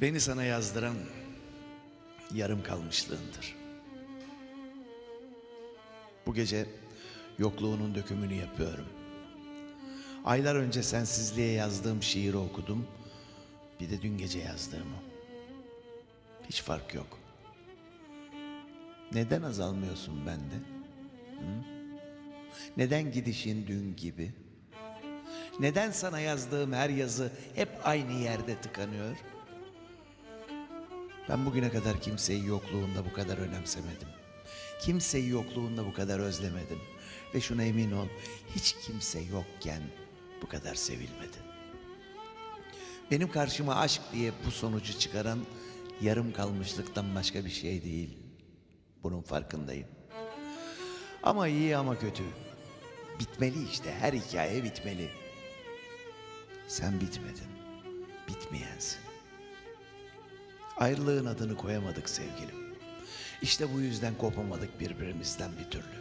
Beni sana yazdıran yarım kalmışlığındır. Bu gece yokluğunun dökümünü yapıyorum. Aylar önce sensizliğe yazdığım şiiri okudum. Bir de dün gece yazdığımı. Hiç fark yok. Neden azalmıyorsun bende? Hı? Neden gidişin dün gibi? Neden sana yazdığım her yazı hep aynı yerde tıkanıyor? Ben bugüne kadar kimseyi yokluğunda bu kadar önemsemedim. Kimseyi yokluğunda bu kadar özlemedim. Ve şuna emin ol, hiç kimse yokken bu kadar sevilmedi. Benim karşıma aşk diye bu sonucu çıkaran yarım kalmışlıktan başka bir şey değil. Bunun farkındayım. Ama iyi ama kötü. Bitmeli işte, her hikaye bitmeli. Sen bitmedin, bitmeyensin. Ayrılığın adını koyamadık sevgilim. İşte bu yüzden kopamadık birbirimizden bir türlü.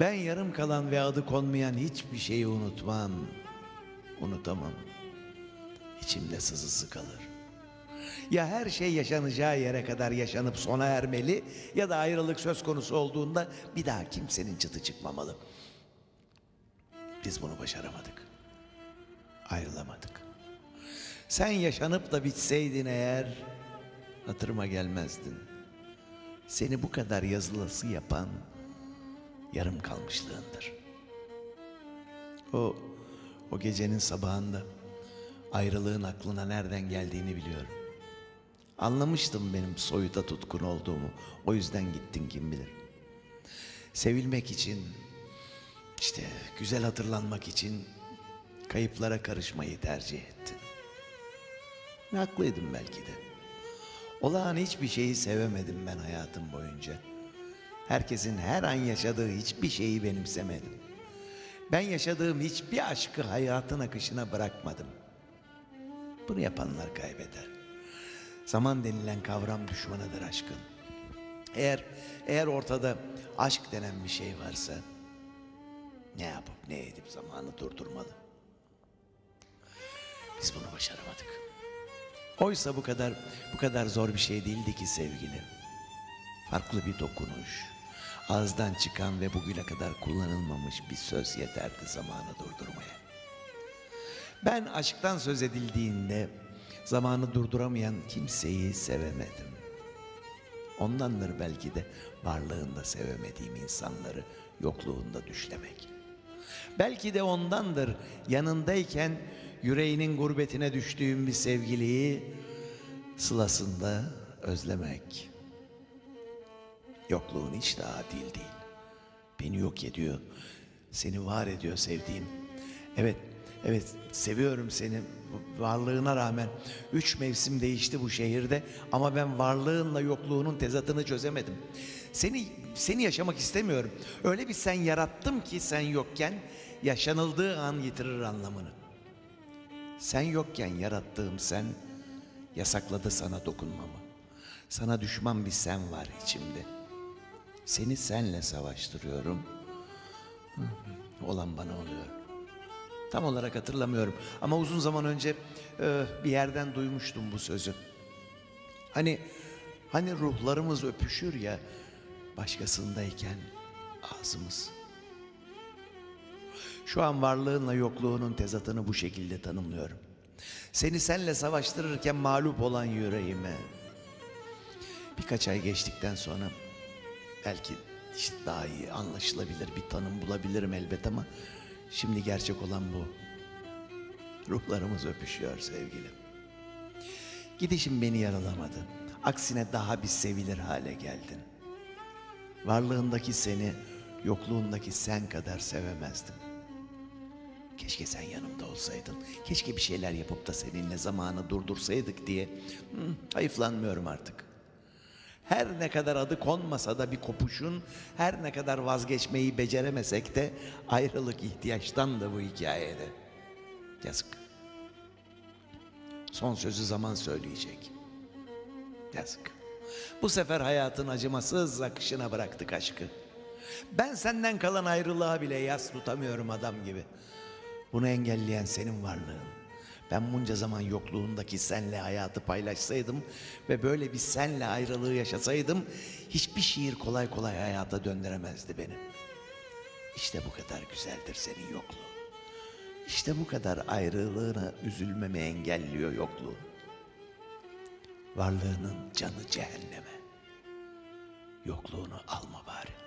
Ben yarım kalan ve adı konmayan hiçbir şeyi unutmam. Unutamam. İçimde sızısı kalır. Ya her şey yaşanacağı yere kadar yaşanıp sona ermeli ya da ayrılık söz konusu olduğunda bir daha kimsenin çıtı çıkmamalı. Biz bunu başaramadık. Ayrılamadık. Sen yaşanıp da bitseydin eğer hatırıma gelmezdin. Seni bu kadar yazılası yapan yarım kalmışlığındır. O o gecenin sabahında ayrılığın aklına nereden geldiğini biliyorum. Anlamıştım benim soyuta tutkun olduğumu. O yüzden gittin kim bilir. Sevilmek için, işte güzel hatırlanmak için kayıplara karışmayı tercih ettin. Haklıydım belki de. Olağan hiçbir şeyi sevemedim ben hayatım boyunca. Herkesin her an yaşadığı hiçbir şeyi benimsemedim. Ben yaşadığım hiçbir aşkı hayatın akışına bırakmadım. Bunu yapanlar kaybeder. Zaman denilen kavram düşmanıdır aşkın. Eğer eğer ortada aşk denen bir şey varsa ne yapıp ne edip zamanı durdurmalı. Biz bunu başaramadık. Oysa bu kadar bu kadar zor bir şey değildi ki sevgili. Farklı bir dokunuş, ağızdan çıkan ve bugüne kadar kullanılmamış bir söz yeterdi zamanı durdurmaya. Ben aşktan söz edildiğinde zamanı durduramayan kimseyi sevemedim. Ondandır belki de varlığında sevemediğim insanları yokluğunda düşlemek. Belki de ondandır yanındayken yüreğinin gurbetine düştüğüm bir sevgiliyi sılasında özlemek. Yokluğun hiç de adil değil. Beni yok ediyor. Seni var ediyor sevdiğim. Evet, evet seviyorum seni. Varlığına rağmen üç mevsim değişti bu şehirde ama ben varlığınla yokluğunun tezatını çözemedim. Seni seni yaşamak istemiyorum. Öyle bir sen yarattım ki sen yokken yaşanıldığı an yitirir anlamını. Sen yokken yarattığım sen yasakladı sana dokunmamı. Sana düşman bir sen var içimde. Seni senle savaştırıyorum. Olan bana oluyor. Tam olarak hatırlamıyorum ama uzun zaman önce e, bir yerden duymuştum bu sözü. Hani hani ruhlarımız öpüşür ya başkasındayken ağzımız. Şu an varlığınla yokluğunun tezatını bu şekilde tanımlıyorum. Seni senle savaştırırken mağlup olan yüreğime. Birkaç ay geçtikten sonra belki işte daha iyi anlaşılabilir bir tanım bulabilirim elbet ama şimdi gerçek olan bu. Ruhlarımız öpüşüyor sevgilim. Gidişin beni yaralamadı. Aksine daha bir sevilir hale geldin. Varlığındaki seni, yokluğundaki sen kadar sevemezdim. Keşke sen yanımda olsaydın. Keşke bir şeyler yapıp da seninle zamanı durdursaydık diye. Hı, hayıflanmıyorum artık. Her ne kadar adı konmasa da bir kopuşun, her ne kadar vazgeçmeyi beceremesek de ayrılık ihtiyaçtan da bu hikayede. Yazık. Son sözü zaman söyleyecek. Yazık. Bu sefer hayatın acımasız akışına bıraktık aşkı. Ben senden kalan ayrılığa bile yas tutamıyorum adam gibi. Bunu engelleyen senin varlığın. Ben bunca zaman yokluğundaki senle hayatı paylaşsaydım ve böyle bir senle ayrılığı yaşasaydım hiçbir şiir kolay kolay hayata döndüremezdi beni. İşte bu kadar güzeldir senin yokluğun. İşte bu kadar ayrılığına üzülmemi engelliyor yokluğun. Varlığının canı cehenneme. Yokluğunu alma bari.